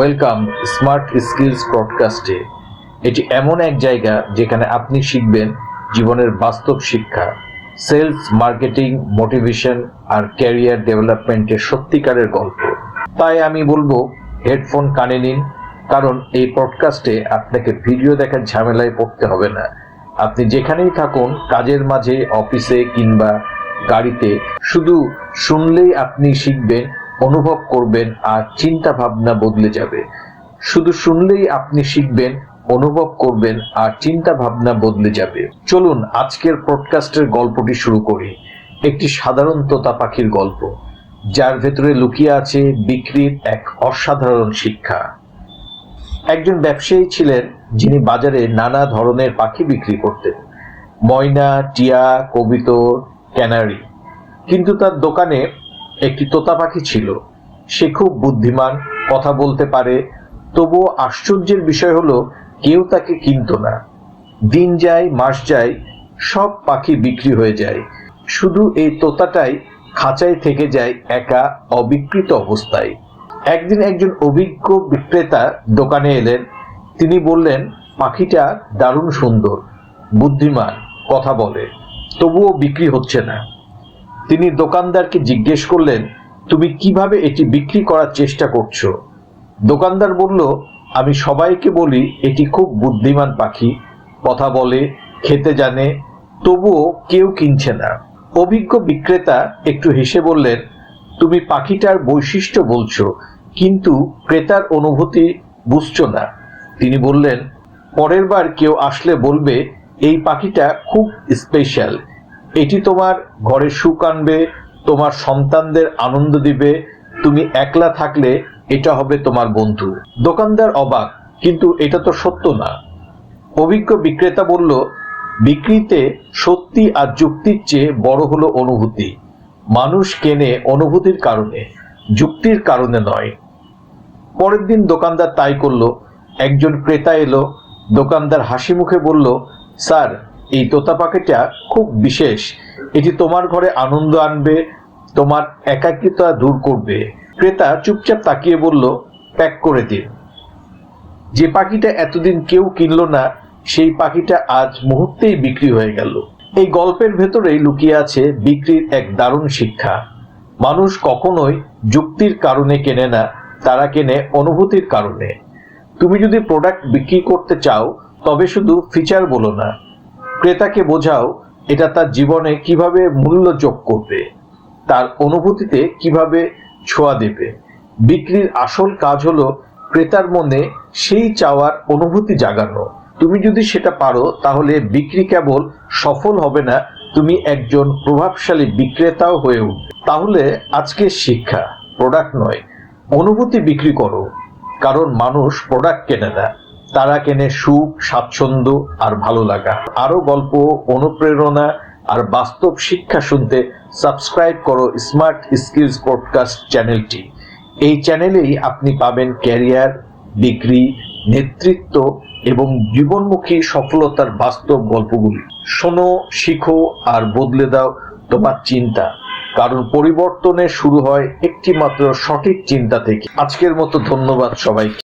Welcome smart skills ব্রডকাস্টে এটি এমন এক জায়গা যেখানে আপনি শিখবেন জীবনের বাস্তব শিক্ষা সেলস মার্কেটিং মোটিভেশন আর ক্যারিয়ার ডেভেলপমেন্টের সত্যিকারের গল্প। তাই আমি বলব হেডফোন কানে নিন, কারণ এই পডকাস্টে আপনাকে ভিডিও দেখার ঝামেলায় পড়তে হবে না। আপনি যেখানেই থাকুন, কাজের মাঝে অফিসে কিংবা গাড়িতে, শুধু শুনলেই আপনি শিখবেন অনুভব করবেন আর চিন্তা ভাবনা বদলে যাবে। শুধু শুনলেই আপনি শিখবেন, অনুভব করবেন আর চিন্তা ভাবনা বদলে যাবে। চলুন আজকের পডকাস্টের গল্পটি শুরু করি। একটি সাধারণ তোতা পাখির গল্প, যার ভেতরে লুকিয়ে আছে বিক্রির এক অসাধারণ শিক্ষা। একজন ব্যবসায়ী ছিলেন যিনি বাজারে নানা ধরনের পাখি বিক্রি করতেন, ময়না, টিয়া, কবিতর, ক্যানারি। কিন্তু তার দোকানে একটি তোতা পাখি ছিল। সে খুব বুদ্ধিমান, কথা বলতে পারে। তবুও আশ্চর্যের বিষয় হলো, কেউ তাকে কিনত না। দিন যায়, মাস যায়, সব পাখি বিক্রি হয়ে যায়। শুধু এই তোতাটাই খাঁচায় থেকে যায় একা, অবিকৃত অবস্থায়। একদিন একজন অভিজ্ঞ বিক্রেতা দোকানে এলেন। তিনি বললেন, পাখিটা দারুণ সুন্দর, বুদ্ধিমান, কথা বলে। তবুও বিক্রি হচ্ছে না। তিনি দোকানদারকে জিজ্ঞেস করলেন, তুমি কীভাবে এটি বিক্রি করার চেষ্টা করছ? দোকানদার বলল, আমি সবাইকে বলি, এটি খুব বুদ্ধিমান পাখি। কথা বলে, খেতে জানে, তবুও কেউ কিনছে না। অভিজ্ঞ বিক্রেতা একটু হেসে বললেন, তুমি পাখিটার বৈশিষ্ট্য বলছো, কিন্তু ক্রেতার অনুভূতি বুঝছ না। তিনি বললেন, পরের বার কেউ আসলে বলবে, এই পাখিটা খুব স্পেশাল এটি তোমার ঘরে সুখ আনবে, তোমার সন্তানদের আনন্দ দিবে, তুমি একলা থাকলে এটা হবে তোমার বন্ধু। দোকানদার অবাক, কিন্তু এটা তো সত্য না। অভিজ্ঞ বিক্রেতা বলল, বিক্রিতে সত্যি আর যুক্তির চেয়ে বড় হলো অনুভূতি। মানুষ কেনে অনুভূতির কারণে, যুক্তির কারণে নয়। পরের দিন দোকানদার তাই করল। একজন ক্রেতা এলো, দোকানদার হাসি মুখে বলল, স্যার এই তোতা পাখিটা খুব বিশেষ। এটি তোমার ঘরে আনন্দ আনবে, তোমার একাকিতা দূর করবে। ক্রেতা চুপচাপ তাকিয়ে বলল, প্যাক করে দিন। যে পাখিটা এতদিন কেউ কিনলো না, সেই পাখিটা আজ মুহূর্তেই বিক্রি হয়ে গেল। এই গল্পের ভেতরেই লুকিয়ে আছে বিক্রির এক দারুণ শিক্ষা। মানুষ কখনোই যুক্তির কারণে কেনে না, তারা কেনে অনুভূতির কারণে। তুমি যদি প্রোডাক্ট বিক্রি করতে চাও, তবে শুধু ফিচার বলো না। ক্রেতাকে বোঝাও এটা তার জীবনে কীভাবে মূল্য যোগ করবে, তার অনুভূতিতে কীভাবে ছোঁয়া দেবে। বিক্রির আসল কাজ হলো ক্রেতার মনে সেই চাওয়ার অনুভূতি জাগানো। তুমি যদি সেটা পারো, তাহলে বিক্রি কেবল সফল হবে না, তুমি একজন প্রভাবশালী বিক্রেতাও হয়ে উঠবে। তাহলে আজকে শিক্ষা প্রোডাক্ট নয়, অনুভূতি বিক্রি করো, কারণ মানুষ প্রোডাক্ট কেনে না। তারা কেনে সুখ, স্বাচ্ছন্দ্য আর ভালো লাগা। আরও গল্প, অনুপ্রেরণা আর বাস্তব শিক্ষা শুনতে সাবস্ক্রাইব করো স্মার্ট স্কিলস পডকাস্ট চ্যানেলটি। এই চ্যানেলেই আপনি পাবেন ক্যারিয়ার, ডিগ্রি, নেতৃত্ব এবং জীবনমুখী সফলতার বাস্তব গল্পগুলি। শোনো, শিখো আর বদলে দাও তোমার চিন্তা, কারণ পরিবর্তনের শুরু হয় একটি মাত্র সঠিক চিন্তা থেকে। আজকের মতো ধন্যবাদ সবাইকে।